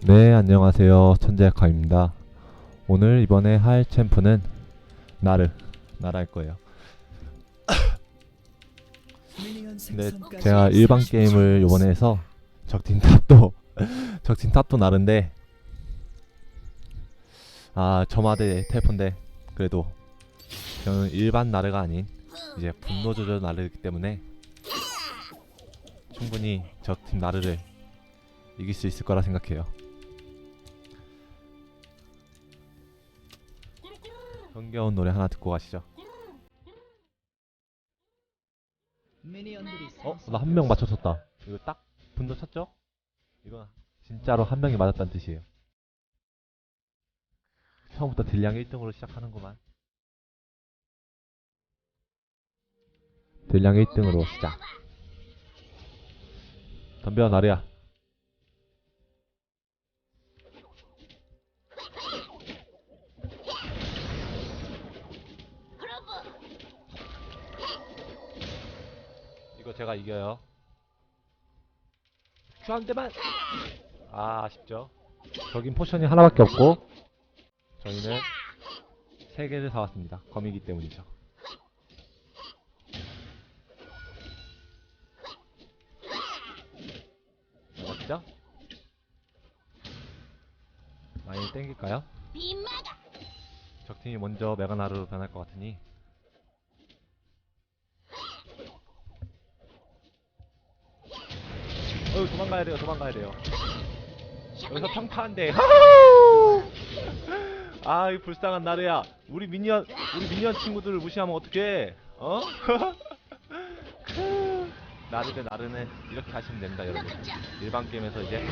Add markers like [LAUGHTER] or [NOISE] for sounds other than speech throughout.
네, 안녕하세요. 천재카입니다. 오늘 이번에 할 챔프는 나르, 나라 할 거예요. 근데 [LAUGHS] 제가 일반 게임을 요번에 해서 적팀 탑도 [LAUGHS] 적팀 탑도 나른데 아 저마대 태포인데 그래도 저는 일반 나르가 아닌 이제 분노 조절 나르기 때문에 충분히 적팀 나르를 이길 수 있을 거라 생각해요. 흥겨운 노래 하나 듣고 가시죠. 어? 나 한 명 맞춰줬다. 이거 딱 분도 쳤죠? 이건 진짜로 한 명이 맞았다는 뜻이에요. 처음부터 딜량 1등으로 시작하는구만. 딜량 1등으로 시작. 덤벼 나리야. 제가 이겨요. 큐 한 대만. 아 아쉽죠. 저긴 포션이 하나밖에 없고 저희는 세 개를 사왔습니다. 검이기 때문이죠. 맞죠? 많이 땡길까요? 적팀이 먼저 메가나루로 변할 것 같으니 어휴 도망가야 돼요 도망가야 돼요. 여기서 평타한대 아이 불쌍한 나르야. 우리 미니언 우리 미니언 친구들을 무시하면 어떡해? 어? 크. 나르 대 나르는 이렇게 하시면 됩니다 여러분. 일반 게임에서 이제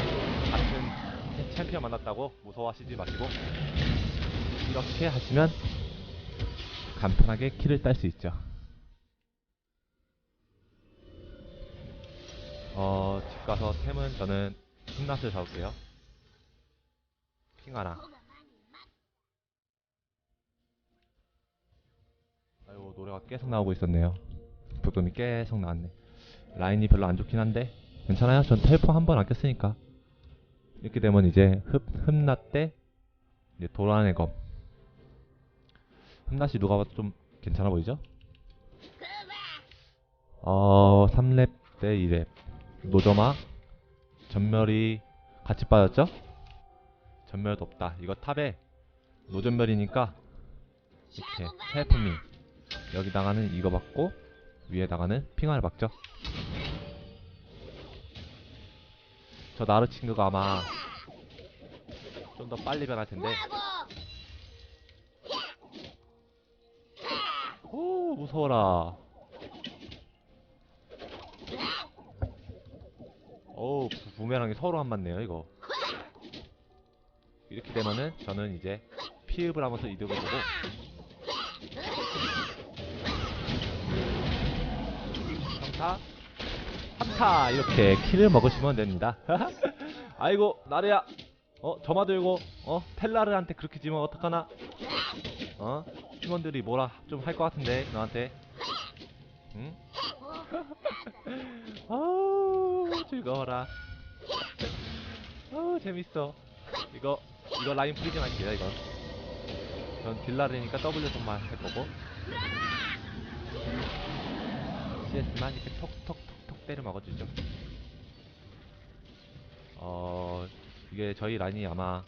같은 챔피언 만났다고 무서워하시지 마시고 이렇게 하시면 간편하게 킬을 딸수 있죠 어, 집 가서 템은 저는 흰낫을 사올게요. 핑 하나. 아이고, 노래가 계속 나오고 있었네요. 부금이 계속 나왔네. 라인이 별로 안 좋긴 한데, 괜찮아요. 전 텔포 한 번 아꼈으니까. 이렇게 되면 이제 흡, 흡낫 대, 이제 도란의 검. 흡낫이 누가 봐도 좀 괜찮아 보이죠? 어, 3렙 대 2렙. 노점아 전멸이 같이 빠졌죠? 전멸도 없다. 이거 탑에 노전멸이니까 이렇게 세품이 여기다가는 이거 받고 위에다가는 핑화를 박죠. 저 나르 친구가 아마 좀 더 빨리 변할 텐데. 오 무서워라. 어우 부- 부메랑이 서로 안 맞네요 이거. 이렇게 되면은 저는 이제 피읍을 하면서 이득을 보고. 평타 3타 이렇게 킬을 먹으시면 됩니다. [LAUGHS] 아이고 나르야. 어 점화 들고 어 텔라르한테 그렇게 지면 어떡하나? 어 팀원들이 뭐라 좀 할 것 같은데 너한테? 응? [LAUGHS] 아우 즐거워라. 아우 재밌어. 이거 이거 라인 프리즌 할게요 이거. 전 딜라르니까 W 좀만 할 거고. CS만 이렇게 톡톡톡톡 때려 먹어주죠. 어 이게 저희 라인이 아마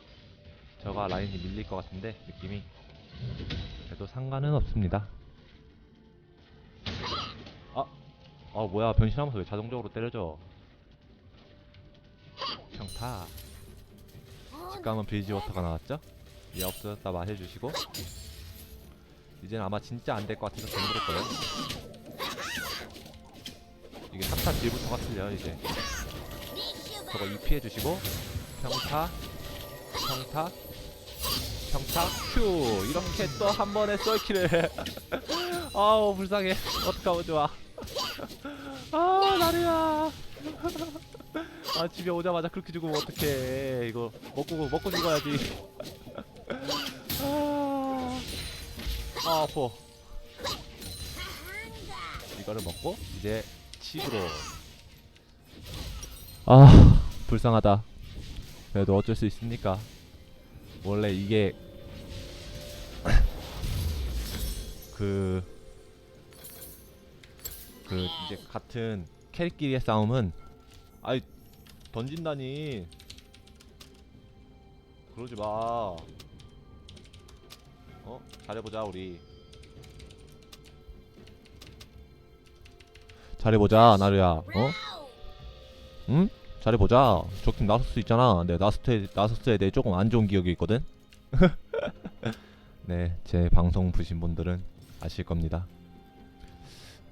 저가 라인이 밀릴 것 같은데 느낌이. 그래도 상관은 없습니다. 아 뭐야. 변신하면서 왜 자동적으로 때려져 평타 직감은 빌지워터가 나왔죠? 예 없어졌다 말해주시고. 이제는 아마 진짜 안 될 것 같아서 덤빌 거예요. 이게 3타 딜부터가 틀려요 이제. 저거 2 피해주시고. 평타. 평타. 평타. 큐! 이렇게 또 한 번에 썰키를 [LAUGHS] 아우 불쌍해. 어떡하면 좋아 아 나리야. 아 집에 오자마자 그렇게 죽으면 어떡해. 이거 먹고 먹고 죽어야지. 아, 아 아파. 이거를 먹고 이제 칩으로. 아 불쌍하다. 그래도 어쩔 수 있습니까? 원래 이게 그, 그 이제 같은 캐릭끼리의 싸움은 아이 던진다니 그러지 마. 어 잘해보자 우리. 잘해보자 나루야. 어? 응? 잘해보자. 적팀 나서스 있잖아. 네, 나서스에, 나서스에 대해 조금 안 좋은 기억이 있거든. [LAUGHS] 네, 제 방송 보신 분들은 아실 겁니다.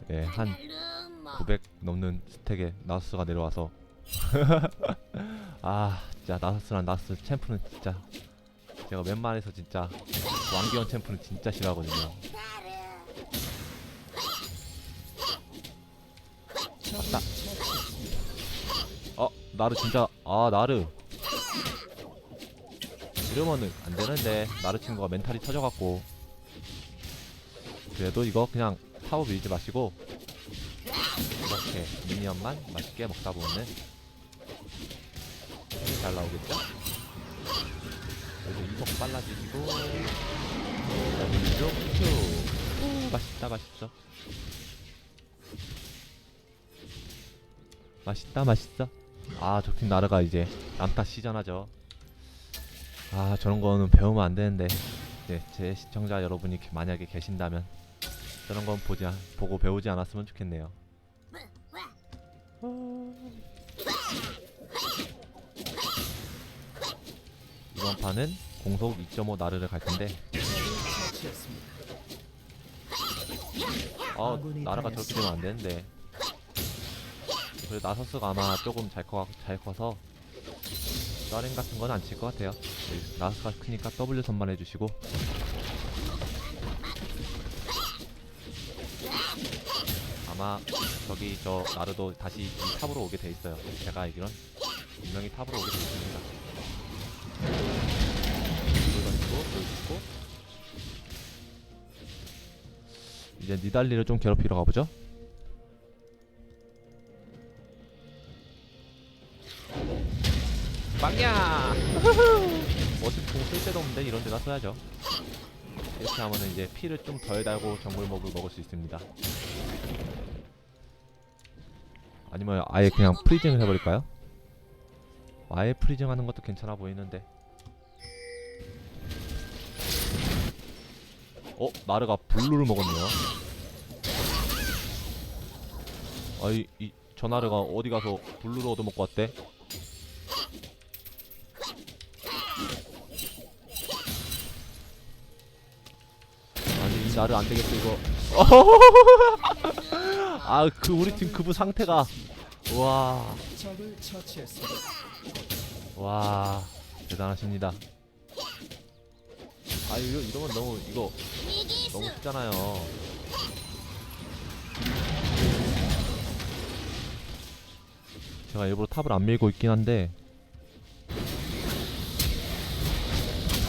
네, 한900 넘는 스택에 나서스가 내려와서 [LAUGHS] 아, 진짜 나서스랑 나서스 챔프는 진짜 제가 웬만해서 진짜 왕기원 챔프는 진짜 싫어하거든요. 맞다. 어, 나르 진짜 아 나르 이러면은 안 되는데 나르 친구가 멘탈이 터져갖고 그래도 이거 그냥 타워 밀지 마시고 이렇게 미니언만 맛있게 먹다 보면은 잘 나오겠죠? 그래도 이속 빨라지시고 쭉 맛있다 맛있어. 맛있다 맛있어. 아 적팀 나르가 이제 남타 시전하죠. 아 저런 거는 배우면 안 되는데. 네, 제 시청자 여러분이 만약에 계신다면 저런 건 보지 않- 보고 배우지 않았으면 좋겠네요. 이번 판은 공속 2.5 나르를 갈 텐데. 아 나라가 저렇게 되면 안 되는데. 그래 나서스가 아마 조금 잘, 커, 잘 커서 서렌 같은 건 안 칠 것 같아요. 네, 나서스가 크니까 W 선만 해주시고 아마 저기 저 나르도 다시 이 탑으로 오게 돼 있어요 제가 알기론 분명히 탑으로 오게 돼 있습니다 돌 던지고 돌 짚고 이제 니달리를 좀 괴롭히러 가보죠 빵야! 어차피 공쓸 데도 없는데 이런 데다 써야죠. 이렇게 하면은 이제 피를 좀 덜 달고 정글목을 먹을 수 있습니다. 아니면 아예 그냥 프리징을 해버릴까요? 아예 프리징 하는 것도 괜찮아 보이는데. 어? 나르가 블루를 먹었네요. 아이, 이, 저 나르가 어디 가서 블루를 얻어먹고 왔대? 아니 이 나를 안 되겠어 이거. [LAUGHS] 아그 우리 팀 그부 상태가 와. 적을 처치했습니다. 와 대단하십니다. 아 이거 이러면 너무 이거 너무 쉽잖아요. 제가 일부러 탑을 안 밀고 있긴 한데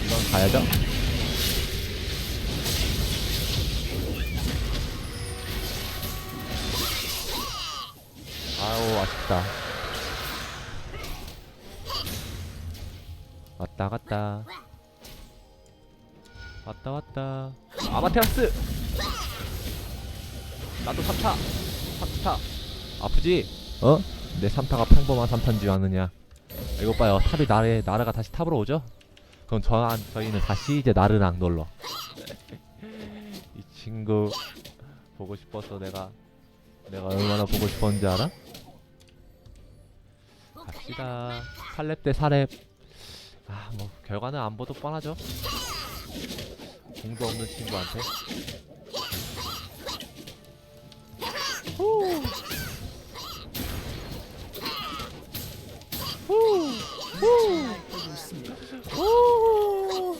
이건 가야죠. 아우 아쉽다. 왔다 갔다. 왔다 왔다. 아마테라스. 나도 3타. 3타. 아프지? 어? 내 3타가 평범한 3타인 줄 아느냐? 이거 봐요. 탑이 나래 나라가 다시 탑으로 오죠? 그럼 저 저희는 다시 이제 나르랑 놀러. 이 친구 보고 싶어서 내가 내가 얼마나 보고 싶었는지 알아? 갑시다. 8렙 대 4렙. 아, 뭐 결과는 안 봐도 뻔하죠. 공도 없는 친구한테. 후. 후. 후. 있습니다. 오.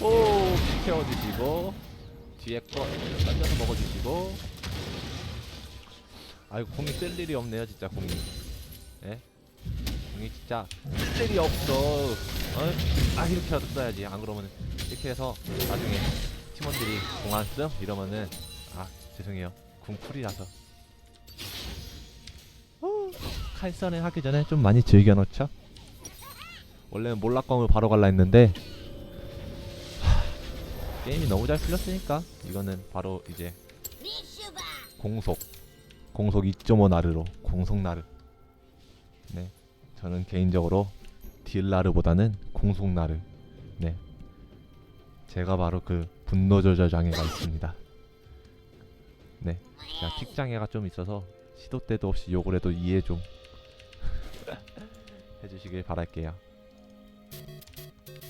오, 태워주시고 뒤에 거 던져서 먹어 주시고. 아이고 공이 쓸 일이 없네요, 진짜 공이. 예? 공이 진짜 쓸 일이 없어. 어? 아 이렇게라도 써야지. 안 그러면 이렇게 해서 나중에 팀원들이 공안 씀? 이러면은 아 죄송해요. 궁 쿨이라서. 칼선에 하기 전에 좀 많이 즐겨 놓죠. 원래는 몰락검을 바로 갈라 했는데 하, 게임이 너무 잘 풀렸으니까 이거는 바로 이제 공속 공속 2.5 나르로 공속 나르 네 저는 개인적으로 딜 나르보다는 공속 나르 네 제가 바로 그 분노 조절 장애가 있습니다. 네 제가 틱 장애가 좀 있어서 시도 때도 없이 욕을 해도 이해 좀 [LAUGHS] 해주시길 바랄게요.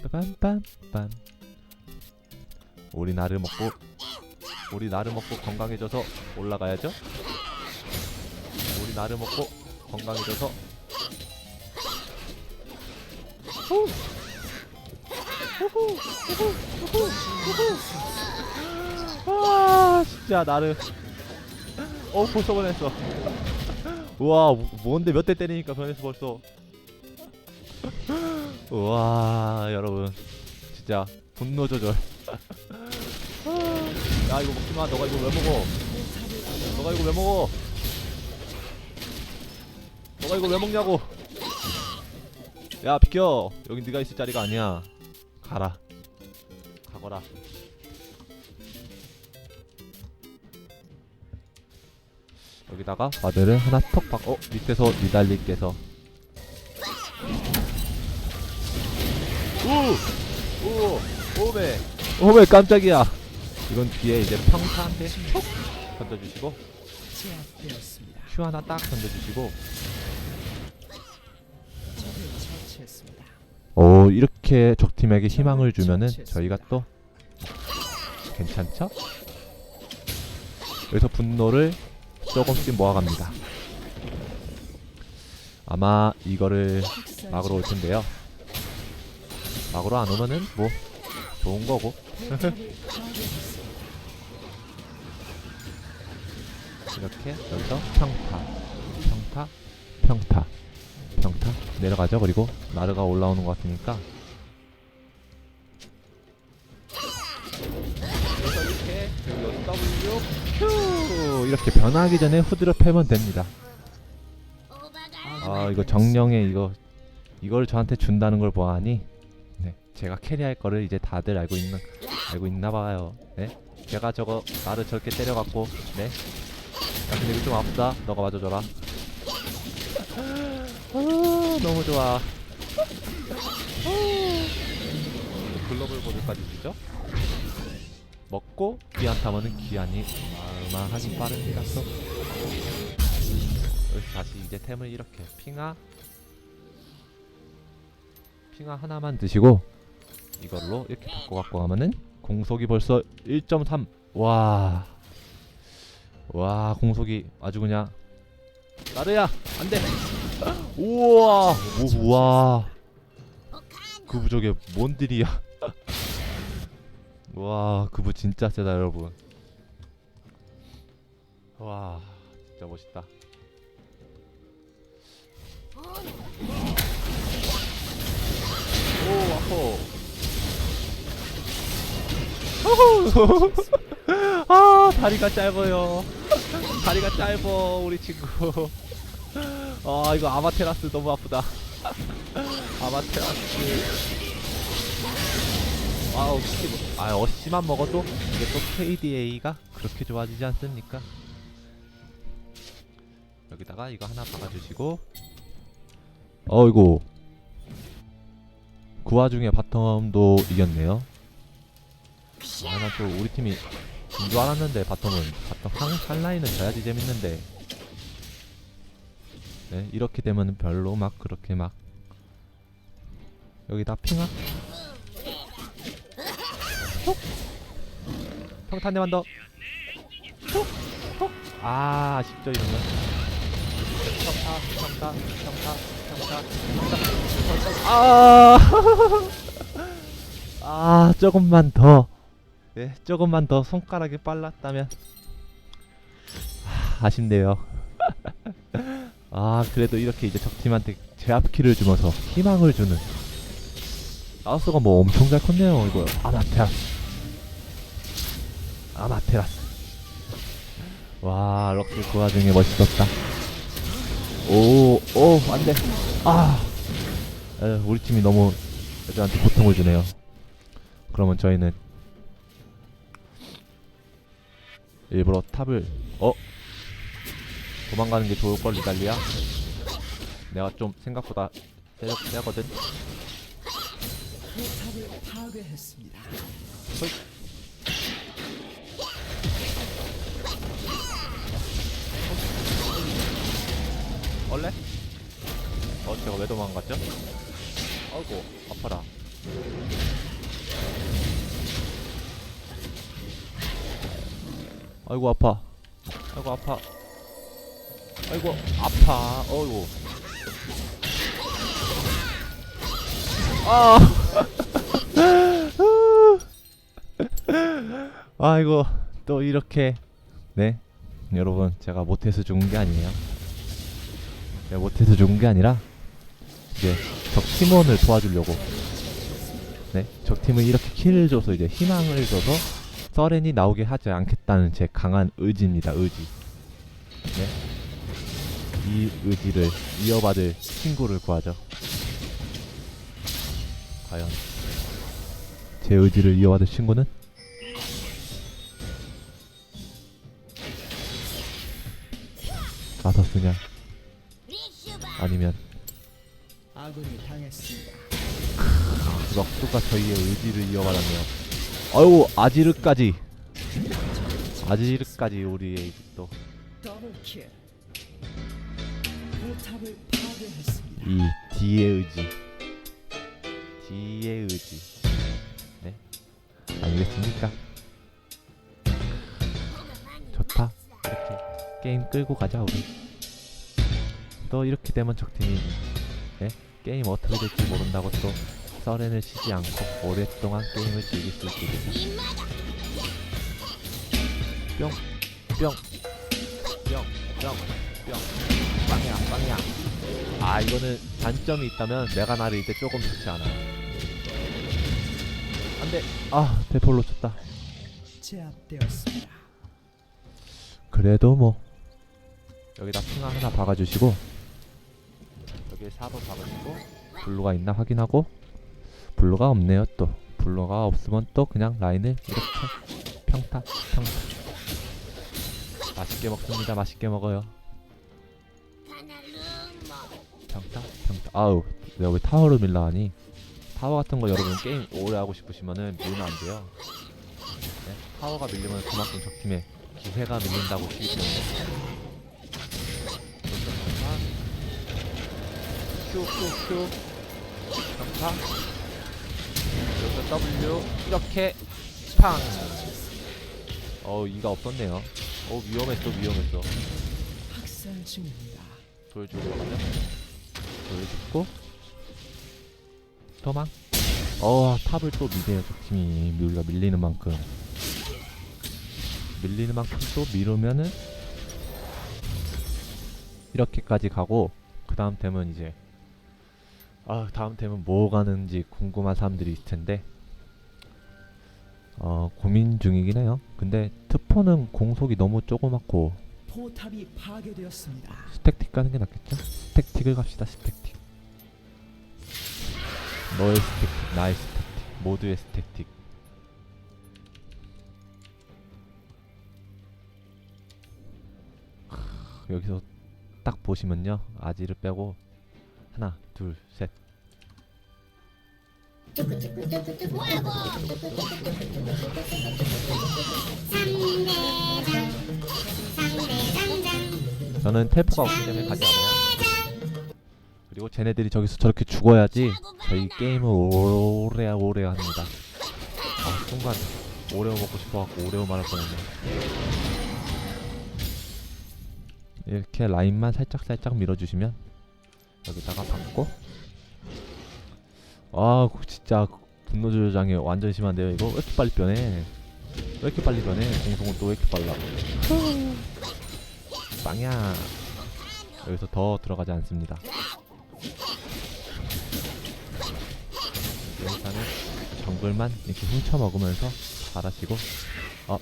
빰빰빰. 우리 나를 먹고 우리 나를 먹고 건강해져서 올라가야죠? 우리 나를 먹고 건강해져서 아 진짜 나를. 어 벌써 변했어. 우와 뭐- 뭔데 몇 대 때리니까 변했어 벌써. 우와 여러분. 진짜 분노 조절. 야 이거 먹지마. 너가 이거 왜 먹어? 너가 이거 왜 먹어? 너가 이거 왜 먹냐고 야 비켜 여기 네가 있을 자리가 아니야 가라 가거라 여기다가 와드를 하나 턱 박. 어 밑에서 니달리께서. 오! 오! 오메! 오메 깜짝이야! 이건 뒤에 이제 평타한테 톡! 던져주시고. 큐 하나 딱 던져주시고 처치했습니다. 오 이렇게 적팀에게 희망을 주면은 저희가 또 괜찮죠? 그래서 분노를 조금씩 모아갑니다. 아마 이거를 막으러 올 텐데요. 막으러 안 오면은 뭐 좋은 거고. [LAUGHS] 이렇게 여기서 평타, 평타, 평타, 평타 내려가죠. 그리고 나르가 올라오는 것 같으니까. 이렇게 변하기 전에 후드로 패면 됩니다. 아 이거 정령에 이거 이걸 저한테 준다는 걸 보아하니 네 제가 캐리할 거를 이제 다들 알고 있는 알고 있나 봐요. 네 제가 저거 나를 저렇게 때려갖고 네. 야 근데 이거 좀 아프다. 너가 맞아줘라. 아 너무 좋아. 글로벌 보드까지 주죠. 먹고 기한 타면은 기한이 어마어마하게 빠릅니다. 다시 이제 템을 이렇게 핑하 핑하 하나만 드시고 이걸로 이렇게 바꿔 갖고 가면은 공속이 벌써 1.3 와. 와, 공속이 아주 그냥 나르야, 안 돼. 우와. 오, 우와. 그부 저게 뭔 딜이야. 와, 그부 진짜 세다, 여러분. 와, 진짜 멋있다. 오. 호호. [LAUGHS] 아, 다리가 짧아요. 다리가 짧어, 우리 친구. 아, 이거 아마테라스 너무 아프다. 아마테라스. 아, 어시, 아, 어시만 먹어도 이게 또 KDA가 그렇게 좋아지지 않습니까? 여기다가 이거 하나 박아주시고, 어이구. 그 와중에 바텀도 이겼네요. 아, 나 또 우리 팀이 진줄 알았는데 바텀은 바텀 한 살라인은 져야지 재밌는데. 네, 이렇게 되면 별로 막 그렇게 막 여기다. 톡. 평탄 대만 더. 톡. 톡. 아, 아쉽죠 이러면. 평타, 평타, 평타, 평타, 평타. 아. [LAUGHS] 아, 조금만 더. 네, 조금만 더 손가락이 빨랐다면 하, 아쉽네요. [LAUGHS] 아, 그래도 이렇게 이제 적팀한테 제압키를 주면서 희망을 주는 라우스가 뭐 엄청 잘 컸네요. 이거 아마테라스. 아마테라스. 와, 럭스 그 와중에 멋있었다. 오, 오, 안 돼. 아. 에, 우리 팀이 너무 애들한테 고통을 주네요. 그러면 저희는 일부러 탑을 어 도망가는 게 좋을 걸 리달리야. 내가 좀 생각보다 세력 세거든. 파괴했습니다. 원래? 어 제가 왜 도망갔죠? 아이고 아파라. 아이고 아파. 아이고 아파. 아이고 아파. 어이구. 아. [LAUGHS] 아이고 또 이렇게 네 여러분 제가 못해서 죽은 게 아니에요. 제가 못해서 죽은 게 아니라 이제 적 팀원을 도와주려고 네, 적 팀을 이렇게 킬을 줘서 이제 희망을 줘서 서렌이 나오게 하지 않겠다는 제 강한 의지입니다. 의지. 네, 이 의지를 이어받을 친구를 구하죠. 과연 제 의지를 이어받을 친구는 아서스냐 아니면 아군이 당했습니다. 럭스가 저희의 의지를 이어받았네요. 아유 아지르까지 아지르까지 우리의 또이 더블킬. 포탑을 파괴했습니다. D의 의지 D의 의지 네 알겠습니까? 좋다 이렇게 게임 끌고 가자 우리 또 이렇게 되면 적팀이 네? 게임 어떻게 될지 모른다고 또 서렌을 쉬지 않고 오랫동안 게임을 즐길 수 있게 되죠 뿅, 뿅, 뿅, 뿅, 뿅, 빵이야, 빵이야. 아 이거는 단점이 있다면 메가나를 이제 조금 좋지 않아요. 안돼, 아 대폴로 쳤다. 제압되었습니다. 그래도 뭐 여기다 핑 하나 박아주시고 여기에 4번 박아주고 블루가 있나 확인하고 블루가 없네요 또. 블루가 없으면 또 그냥 라인을 이렇게 평타 평타. 맛있게 먹습니다 맛있게 먹어요. 평타 평타. 아우 내가 왜 타워를 밀라 하니? 타워 같은 거 여러분 게임 오래 하고 싶으시면은 밀면 안 돼요. 네? 타워가 밀리면 그만큼 적 팀에 기세가 밀린다고 치기 때문에. 큐큐큐. 평타 여기서 W. 이렇게 팡. 어우 이가 없었네요. 어 위험했어 위험했어. 학살 중입니다. 돌주고 가자 돌죽고. 도망. 어 탑을 또 미네요 적팀이. 우리가 밀리는 만큼. 밀리는 만큼 또 미루면은 이렇게까지 가고 그 다음 되면 이제 아 다음 되면 뭐 가는지 궁금한 사람들이 있을 텐데. 어 고민 중이긴 해요. 근데 트포는 공속이 너무 조그맣고 포탑이 파괴되었습니다. 스택틱 가는 게 낫겠죠? 스택틱을 갑시다 스택틱. 너의 스택틱 나의 스택틱 모두의 스택틱. 크, 여기서 딱 보시면요. 아지를 빼고 하나 둘 셋. 저는 텔포가 없기 때문에 가지 않아요. 그리고 쟤네들이 저기서 저렇게 죽어야지 저희 게임을 오래 오래 합니다. 아 순간 오레오 먹고 싶어갖고 오레오 말할 뻔했네. 이렇게 라인만 살짝살짝 밀어주시면 여기다가 박고. 아 진짜 분노 조장이 완전 심한데요 이거? 왜 이렇게 빨리 변해? 왜 이렇게 빨리 변해? 공성은 또 왜 이렇게 빨라? 빵야. 여기서 더 들어가지 않습니다. 일단은 정글만 이렇게 훔쳐 먹으면서 잘하시고. 어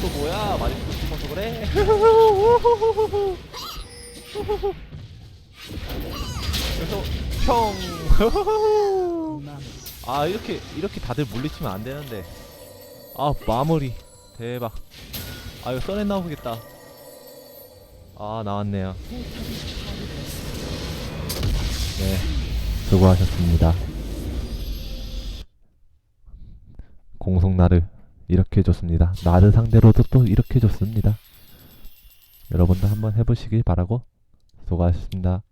또 뭐야? 많이 죽고 싶어서 그래? 그래서 평. 마무리. 아 이렇게 이렇게 다들 물리치면 안 되는데. 아 마무리 대박. 아 이거 써내 나오겠다. 아 나왔네요. 네, 수고하셨습니다. 공속 나르 이렇게 해줬습니다. 나르 상대로도 또 이렇게 해줬습니다. 여러분도 한번 해보시길 바라고 수고하셨습니다.